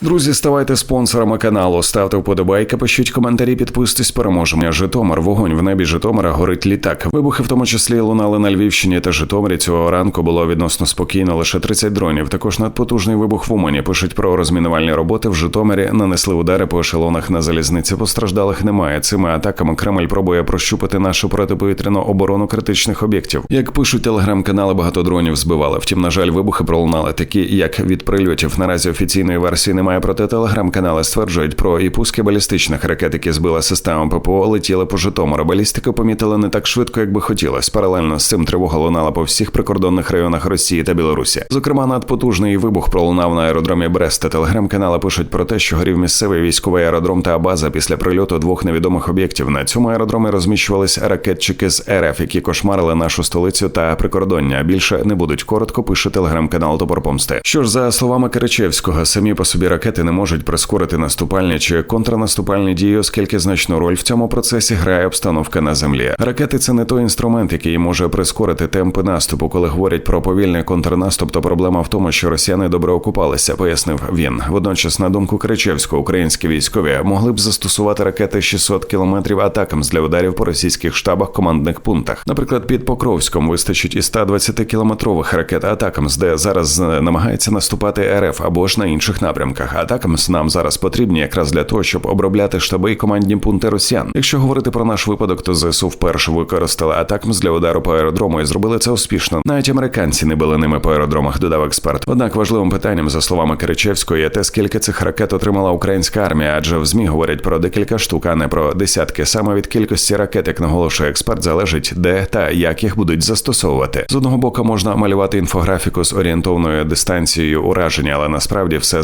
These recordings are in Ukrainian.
Друзі, ставайте спонсорами каналу, ставте вподобайки, пишіть коментарі, підписуйтесь, переможемо. Житомир, вогонь в небі Житомира горить літак. Вибухи, в тому числі, лунали на Львівщині та Житомирі. Цього ранку було відносно спокійно, лише 30 дронів. Також надпотужний вибух в Умані. Пишуть про розмінувальні роботи в Житомирі. Нанесли удари по ешелонах на залізниці. Постраждалих немає. Цими атаками Кремль пробує прощупати нашу протиповітряну оборону критичних об'єктів. Як пишуть телеграм-канали, багато дронів збивали. Втім, на жаль, вибухи пролунали такі, як від прильотів. Наразі офіційної версії немає. Проте телеграм-канали стверджують про і пуски балістичних ракет, які збила система ППО, летіли по Житомиру. Балістику помітили не так швидко, як би хотілося. Паралельно з цим тривога лунала по всіх прикордонних районах Росії та Білорусі. Зокрема, надпотужний вибух пролунав на аеродромі Бреста. Телеграм-канали пишуть про те, що горів місцевий військовий аеродром та база після прильоту двох невідомих об'єктів. На цьому аеродромі розміщувались ракетчики з РФ, які кошмарили нашу столицю та прикордоння. Більше не будуть коротко. Пише телеграм-канал Топор Помсти. Що ж за словами Киричевського, самі по собі ракети не можуть прискорити наступальні чи контрнаступальні дії, оскільки значну роль в цьому процесі грає обстановка на землі. Ракети це не той інструмент, який може прискорити темпи наступу. Коли говорять про повільний контрнаступ, то проблема в тому, що росіяни добре окупалися, пояснив він. Водночас, на думку Кричевського, українські військові могли б застосувати ракети 600 кілометрів атакам для ударів по російських штабах командних пунктах. Наприклад, під Покровськом вистачить і 120 кілометрових ракет атакамс, де зараз намагається наступати РФ або ж на інших напрямках. Атакамс нам зараз потрібні якраз для того, щоб обробляти штаби і командні пункти росіян. Якщо говорити про наш випадок, то ЗСУ вперше використали атакамс для удару по аеродрому і зробили це успішно. Навіть американці не били ними по аеродромах, додав експерт. Однак важливим питанням, за словами Киричевської, є те, скільки цих ракет отримала українська армія, адже в змі говорять про декілька штук, а не про десятки. Саме від кількості ракет, як наголошує експерт, залежить де та як їх будуть застосовувати. З одного боку можна малювати інфографіку з орієнтовною дистанцією ураження, але насправді все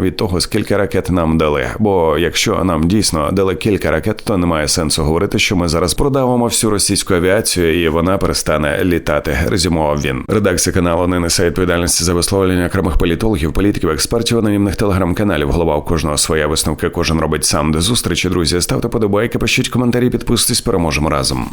від того, скільки ракет нам дали. Бо якщо нам дійсно дали кілька ракет, то немає сенсу говорити, що ми зараз продавимо всю російську авіацію і вона перестане літати. Резюмував він. Редакція каналу не несе відповідальності за висловлення окремих політологів, політиків, експертів, анонімних телеграм-каналів. Голова у кожного своя висновки. Кожен робить сам. До зустрічі, друзі. Ставте подобайки, пишіть коментарі, підписуйтесь, переможемо разом.